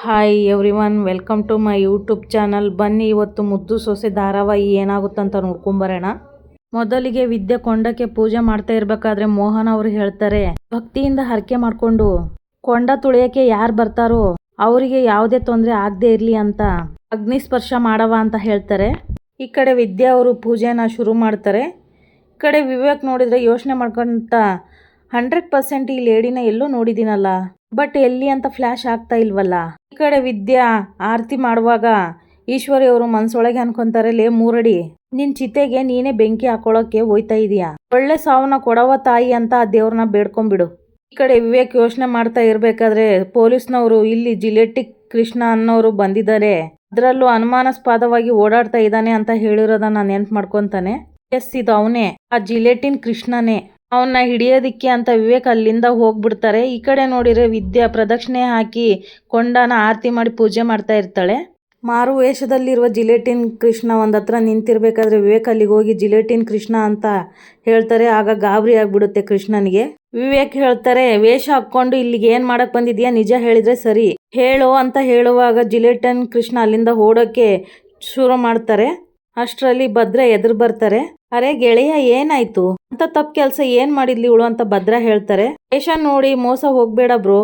Hi everyone welcome to my YouTube channel ಬನ್ನಿ, ಇವತ್ತು ಮುದ್ದು ಸೊಸೆ ಧಾರಾವಾಹಿ ಏನಾಗುತ್ತಂತ ನೋಡ್ಕೊಂಬರೋಣ ಮೊದಲಿಗೆ ವಿದ್ಯೆ ಕೊಂಡಕ್ಕೆ ಪೂಜೆ ಮಾಡ್ತಾ ಇರ್ಬೇಕಾದ್ರೆ ಮೋಹನ್ ಅವರು ಹೇಳ್ತಾರೆ, ಭಕ್ತಿಯಿಂದ ಹರಕೆ ಮಾಡ್ಕೊಂಡು, ಕೊಂಡ ತುಳಿಯಕ್ಕೆ ಯಾರು ಬರ್ತಾರೋ, ಅವರಿಗೆ ಯಾವುದೇ ತೊಂದರೆ ಆಗದೆ ಇರಲಿ ಅಂತ ಅಗ್ನಿ ಸ್ಪರ್ಶ ಮಾಡವ ಅಂತ ಹೇಳ್ತಾರೆ. ಈ ಕಡೆ ವಿದ್ಯಾ ಅವರು ಪೂಜೆನ ಶುರು ಮಾಡ್ತಾರೆ. ಈ ಕಡೆ ವಿವೇಕ್ ನೋಡಿದ್ರೆ ಯೋಚನೆ ಮಾಡ್ಕೊಂತ ಹಂಡ್ರೆಡ್ ಪರ್ಸೆಂಟ್ ಈ ಲೇಡಿನ ಎಲ್ಲೋ ನೋಡಿದಿನಲ್ಲ ಬಟ್ ಎಲ್ಲಿ ಅಂತ ಫ್ಲ್ಯಾಶ್ ಆಗ್ತಾ ಇಲ್ವಲ್ಲ. ಈ ಕಡೆ ವಿದ್ಯಾ ಆರತಿ ಮಾಡುವಾಗ ಈಶ್ವರಿ ಅವರು ಮನ್ಸೊಳಗೆ ಅನ್ಕೊಂತಾರೆ, ಲೇ ಮೂರಡಿ, ನಿನ್ ಚಿತೆಗೆ ನೀನೇ ಬೆಂಕಿ ಹಾಕೊಳಕ್ಕೆ ಹೋಯ್ತಾ ಇದೀಯಾ? ಒಳ್ಳೆ ಸಾವನ್ನ ಕೊಡವ ತಾಯಿ ಅಂತ ಆ ದೇವ್ರನ್ನ ಬೇಡ್ಕೊಂಬಿಡು ಈ ಕಡೆ ವಿವೇಕ್ ಯೋಚನೆ ಮಾಡ್ತಾ ಇರ್ಬೇಕಾದ್ರೆ ಪೊಲೀಸ್ನವರು ಇಲ್ಲಿ ಜಿಲೆಟಿಕ್ ಕೃಷ್ಣ ಅನ್ನೋರು ಬಂದಿದ್ದಾರೆ. ಅದರಲ್ಲೂ ಅನುಮಾನಾಸ್ಪದವಾಗಿ ಓಡಾಡ್ತಾ ಇದ್ದಾನೆ ಅಂತ ಹೇಳಿರೋದನ್ನ ನೆನ್ಪು ಮಾಡ್ಕೊಂತಾನೆ. ಎಸ್, ಇದು ಅವನೇ. ಆ ಜಿಲೆಟಿನ್ ಕೃಷ್ಣನೇ. ಅವನ್ನ ಹಿಡಿಯೋದಿಕ್ಕೆ ಅಂತ ವಿವೇಕ್ ಅಲ್ಲಿಂದ ಹೋಗ್ಬಿಡ್ತಾರೆ. ಈ ಕಡೆ ನೋಡಿದ್ರೆ ವಿದ್ಯಾ ಪ್ರದಕ್ಷಿಣೆ ಹಾಕಿ ಕೊಂಡನ ಆರತಿ ಮಾಡಿ ಪೂಜೆ ಮಾಡ್ತಾ ಇರ್ತಾಳೆ. ಮಾರು ವೇಷದಲ್ಲಿರುವ ಜಿಲೆಟಿನ್ ಕೃಷ್ಣ ಒಂದತ್ರ ನಿಂತಿರಬೇಕಾದ್ರೆ ವಿವೇಕ್ ಅಲ್ಲಿಗೆ ಹೋಗಿ ಜಿಲೆಟಿನ್ ಕೃಷ್ಣ ಅಂತ ಹೇಳ್ತಾರೆ. ಆಗ ಗಾಬರಿ ಆಗ್ಬಿಡುತ್ತೆ ಕೃಷ್ಣನಿಗೆ. ವಿವೇಕ್ ಹೇಳ್ತಾರೆ, ವೇಷ ಹಾಕೊಂಡು ಇಲ್ಲಿಗೆ ಏನ್ ಮಾಡಕ್ ಬಂದಿದ್ಯಾ? ನಿಜ ಹೇಳಿದ್ರೆ ಸರಿ. ಹೇಳು ಅಂತ ಹೇಳುವಾಗ ಜಿಲೆಟಿನ್ ಕೃಷ್ಣ ಅಲ್ಲಿಂದ ಓಡೋಕೆ ಶುರು ಮಾಡ್ತಾರೆ. ಅಷ್ಟರಲ್ಲಿ ಭದ್ರ ಎದುರು ಬರ್ತಾರೆ. ಅರೆ ಗೆಳೆಯ, ಏನಾಯ್ತು? ಅಂತ ತಪ್ಪು ಕೆಲಸ ಏನ್ ಮಾಡಿದ್ಲಿ ಇವಳು? ಅಂತ ಭದ್ರ ಹೇಳ್ತಾರೆ. ವೇಷ ನೋಡಿ ಮೋಸ ಹೋಗ್ಬೇಡ ಬ್ರೋ.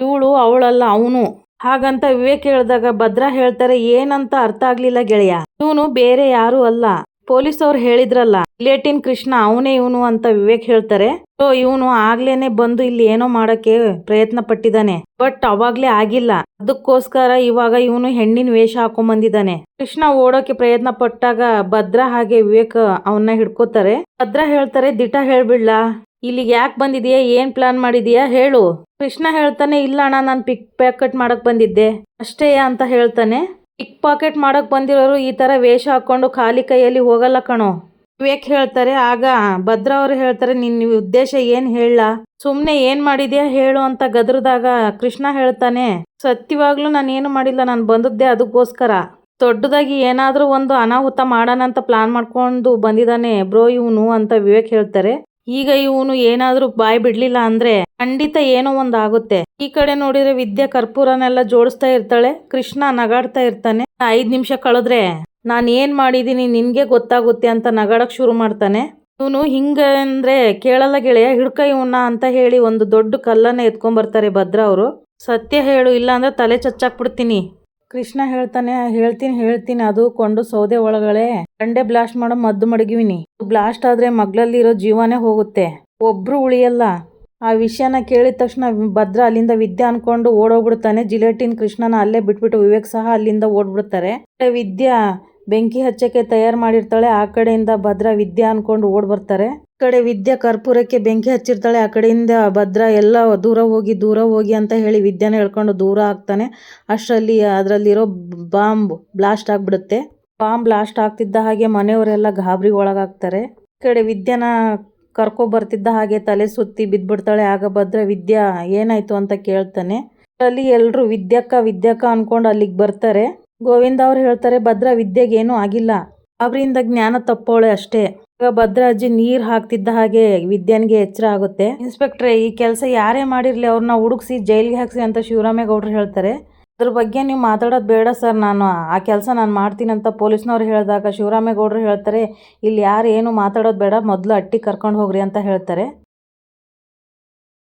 ಇವಳು ಅವಳಲ್ಲ, ಅವನು. ಹಾಗಂತ ವಿವೇಕ್ ಹೇಳಿದಾಗ ಭದ್ರ ಹೇಳ್ತಾರೆ, ಏನಂತ ಅರ್ಥ ಆಗ್ಲಿಲ್ಲ ಗೆಳೆಯ. ಇವನು ಬೇರೆ ಯಾರು ಅಲ್ಲ. ಪೊಲೀಸ್ ಅವ್ರು ಹೇಳಿದ್ರಲ್ಲ ಲೇಟಿನ್ ಕೃಷ್ಣ ಅವನೇ ಇವನು ಅಂತ ವಿವೇಕ್ ಹೇಳ್ತಾರೆ. ಸೊ, ಇವನು ಆಗ್ಲೇನೆ ಬಂದು ಇಲ್ಲಿ ಏನೋ ಮಾಡಕ್ಕೆ ಪ್ರಯತ್ನ ಪಟ್ಟಿದ್ದಾನೆ. ಬಟ್ ಅವಾಗ್ಲೇ ಆಗಿಲ್ಲ. ಅದಕ್ಕೋಸ್ಕರ ಇವಾಗ ಇವನು ಹೆಣ್ಣಿನ ವೇಷ ಹಾಕೊಂಡ್ ಬಂದಿದ್ದಾನೆ. ಕೃಷ್ಣ ಓಡೋಕೆ ಪ್ರಯತ್ನ ಪಟ್ಟಾಗ ಭದ್ರ ಹಾಗೆ ವಿವೇಕ್ ಅವನ್ನ ಹಿಡ್ಕೋತಾರೆ. ಭದ್ರ ಹೇಳ್ತಾರೆ, ದಿಟ ಹೇಳ್ಬಿಡ್ಲ. ಇಲ್ಲಿಗೆ ಯಾಕೆ ಬಂದಿದೀಯಾ? ಏನ್ ಪ್ಲಾನ್ ಮಾಡಿದೀಯಾ? ಹೇಳು. ಕೃಷ್ಣ ಹೇಳ್ತಾನೆ, ಇಲ್ಲ ಅಣ್ಣ, ನಾನು ಪಿಕ್ ಪ್ಯಾಕೆಟ್ ಮಾಡಕ್ ಬಂದಿದ್ದೆ. ಅಷ್ಟೇ ಅಂತ ಹೇಳ್ತಾನೆ. ಪಿಕ್ ಪಾಕೆಟ್ ಮಾಡಕ್ ಬಂದಿರೋರು ಈ ತರ ವೇಷ ಹಾಕೊಂಡು ಖಾಲಿ ಕೈಯಲ್ಲಿ ಹೋಗಲ್ಲ ಕಣೋ. ವಿವೇಕ್ ಹೇಳ್ತಾರೆ, ಆಗ ಭದ್ರ ಅವರು ಹೇಳ್ತಾರೆ ನಿನ್ನ ಉದ್ದೇಶ ಏನ್ ಹೇಳ? ಸುಮ್ನೆ ಏನ್ ಮಾಡಿದ್ಯಾ ಹೇಳು ಅಂತ ಗದ್ರದಾಗ ಕೃಷ್ಣ ಹೇಳ್ತಾನೆ, ಸತ್ಯವಾಗ್ಲೂ ನಾನು ಏನು ಮಾಡಿಲ್ಲ, ನಾನು ಬಂದದ್ದೇ ಅದಕ್ಕೋಸ್ಕರ. ದೊಡ್ಡದಾಗಿ ಏನಾದ್ರೂ ಒಂದು ಅನಾಹುತ ಮಾಡೋಣ ಅಂತ ಪ್ಲಾನ್ ಮಾಡ್ಕೊಂಡು ಬಂದಿದ್ದಾನೆ ಬ್ರೋ ಇವನು ಅಂತ ವಿವೇಕ್ ಹೇಳ್ತಾರೆ. ಈಗ ಇವನು ಏನಾದ್ರೂ ಬಾಯ್ ಬಿಡ್ಲಿಲ್ಲ ಅಂದ್ರೆ ಖಂಡಿತ ಏನೋ ಒಂದ್ ಆಗುತ್ತೆ ಈ ಕಡೆ ನೋಡಿದ್ರೆ ವಿದ್ಯಾ ಕರ್ಪೂರನೆಲ್ಲ ಜೋಡಿಸ್ತಾ ಇರ್ತಾಳೆ, ಕೃಷ್ಣ ನಗಾಡ್ತಾ ಇರ್ತಾನೆ. ಐದ್ ನಿಮಿಷ ಕಳೆದ್ರೆ ನಾನು ಏನ್ ಮಾಡಿದೀನಿ ನಿನ್ಗೆ ಗೊತ್ತಾಗುತ್ತೆ ಅಂತ ನಗಾಡಕ್ ಶುರು ಮಾಡ್ತಾನೆ. ಇವನು ಹಿಂಗ ಅಂದ್ರೆ ಕೇಳಲ್ಲ ಗೆಳೆಯ, ಹಿಡ್ಕ ಇವನ್ನ ಅಂತ ಹೇಳಿ ಒಂದು ದೊಡ್ಡ ಕಲ್ಲನ್ನ ಎತ್ಕೊಂಡ್ ಬರ್ತಾರೆ ಭದ್ರ ಅವರು. ಸತ್ಯ ಹೇಳು, ಇಲ್ಲ ಅಂದ್ರೆ ತಲೆ ಚಚ್ಚಾಕ್ಬಿಡ್ತೀನಿ. ಕೃಷ್ಣ ಹೇಳ್ತಾನೆ, ಹೇಳ್ತೀನಿ ಹೇಳ್ತೀನಿ, ಅದು ಕೊಂಡು ಸೌದೆ ಒಳಗಡೆ. ಕಂಡೆ ಬ್ಲಾಸ್ಟ್ ಮಾಡೋ ಮದ್ದು ಮಡಗಿವಿನಿ. ಬ್ಲಾಸ್ಟ್ ಆದ್ರೆ ಮಗ್ಲಲ್ಲಿರೋ ಜೀವನೇ ಹೋಗುತ್ತೆ. ಒಬ್ರು ಉಳಿಯಲ್ಲ. ಆ ವಿಷಯನ ಕೇಳಿದ ತಕ್ಷಣ ಭದ್ರ ಅಲ್ಲಿಂದ ವಿದ್ಯಾ ಅನ್ಕೊಂಡು ಓಡೋಗ್ಬಿಡ್ತಾನೆ. ಜಿಲೇಟಿನ್ ಕೃಷ್ಣನ ಅಲ್ಲೇ ಬಿಟ್ಬಿಟ್ಟು ವಿವೇಕ್ ಸಹ ಅಲ್ಲಿಂದ ಓಡ್ಬಿಡ್ತಾರೆ. ವಿದ್ಯಾ ಬೆಂಕಿ ಹಚ್ಚಕ್ಕೆ ತಯಾರು ಮಾಡಿರ್ತಾಳೆ. ಆ ಕಡೆಯಿಂದ ಭದ್ರ ವಿದ್ಯಾ ಅನ್ಕೊಂಡು ಓಡ್ ಬರ್ತಾರೆ ಈ ಕಡೆ ವಿದ್ಯಾ ಕರ್ಪೂರಕ್ಕೆ ಬೆಂಕಿ ಹಚ್ಚಿರ್ತಾಳೆ. ಆ ಕಡೆಯಿಂದ ಭದ್ರ, ಎಲ್ಲ ದೂರ ಹೋಗಿ ದೂರ ಹೋಗಿ ಅಂತ ಹೇಳಿ ವಿದ್ಯಾನ ಹೇಳ್ಕೊಂಡು ದೂರ ಆಗ್ತಾನೆ. ಅಷ್ಟರಲ್ಲಿ, ಅದರಲ್ಲಿರೋ ಬಾಂಬ್ ಬ್ಲಾಸ್ಟ್ ಆಗ್ಬಿಡುತ್ತೆ. ಬಾಂಬ್ ಬ್ಲಾಸ್ಟ್ ಆಗ್ತಿದ್ದ ಹಾಗೆ ಮನೆಯವರೆಲ್ಲ ಗಾಬರಿ ಒಳಗಾಗ್ತಾರೆ. ಈ ಕಡೆ ವಿದ್ಯಾನ ಕರ್ಕೊ ಬರ್ತಿದ್ದ ಹಾಗೆ ತಲೆ ಸುತ್ತಿ ಬಿದ್ದ್ಬಿಡ್ತಾಳೆ ಆಗ ಭದ್ರ, ವಿದ್ಯಾ, ಏನಾಯ್ತು ಅಂತ ಕೇಳ್ತಾನೆ. ಅಲ್ಲಿ ಎಲ್ಲರೂ ವಿದ್ಯಕ್ಕ ವಿದ್ಯಕ್ಕ ಅನ್ಕೊಂಡು ಅಲ್ಲಿಗೆ ಬರ್ತಾರೆ. ಗೋವಿಂದ ಅವ್ರು ಹೇಳ್ತಾರೆ, ಭದ್ರ, ವಿದ್ಯೆಗೆ ಏನೂ ಆಗಿಲ್ಲ. ಅವರಿಂದ ಜ್ಞಾನ ತಪ್ಪೋಳೆ ಅಷ್ಟೇ. ಈಗ ಭದ್ರ ಅಜ್ಜಿ ನೀರ್ ಹಾಕ್ತಿದ್ದ ಹಾಗೆ ವಿದ್ಯಾನ್ಗೆ ಎಚ್ಚರ ಆಗುತ್ತೆ. ಇನ್ಸ್ಪೆಕ್ಟ್ರೆ, ಈ ಕೆಲಸ ಯಾರೇ ಮಾಡಿರಲಿ ಅವ್ರನ್ನ ಹುಡುಕ್ಸಿ, ಜೈಲಿಗೆ ಹಾಕ್ಸಿ ಅಂತ ಶಿವರಾಮೇಗೌಡರು ಹೇಳ್ತಾರೆ. ಅದ್ರ ಬಗ್ಗೆ ನೀವು ಮಾತಾಡೋದು ಬೇಡ ಸರ್ ನಾನು ಆ ಕೆಲಸ ನಾನು ಮಾಡ್ತೀನಿ ಅಂತ ಪೊಲೀಸ್ನವ್ರು ಹೇಳಿದಾಗ ಶಿವರಾಮೇಗೌಡರು ಹೇಳ್ತಾರೆ, ಇಲ್ಲಿ ಯಾರು ಏನು ಮಾತಾಡೋದು ಬೇಡ, ಮೊದಲು ಅಟ್ಟಿ ಕರ್ಕೊಂಡು ಹೋಗ್ರಿ ಅಂತ ಹೇಳ್ತಾರೆ.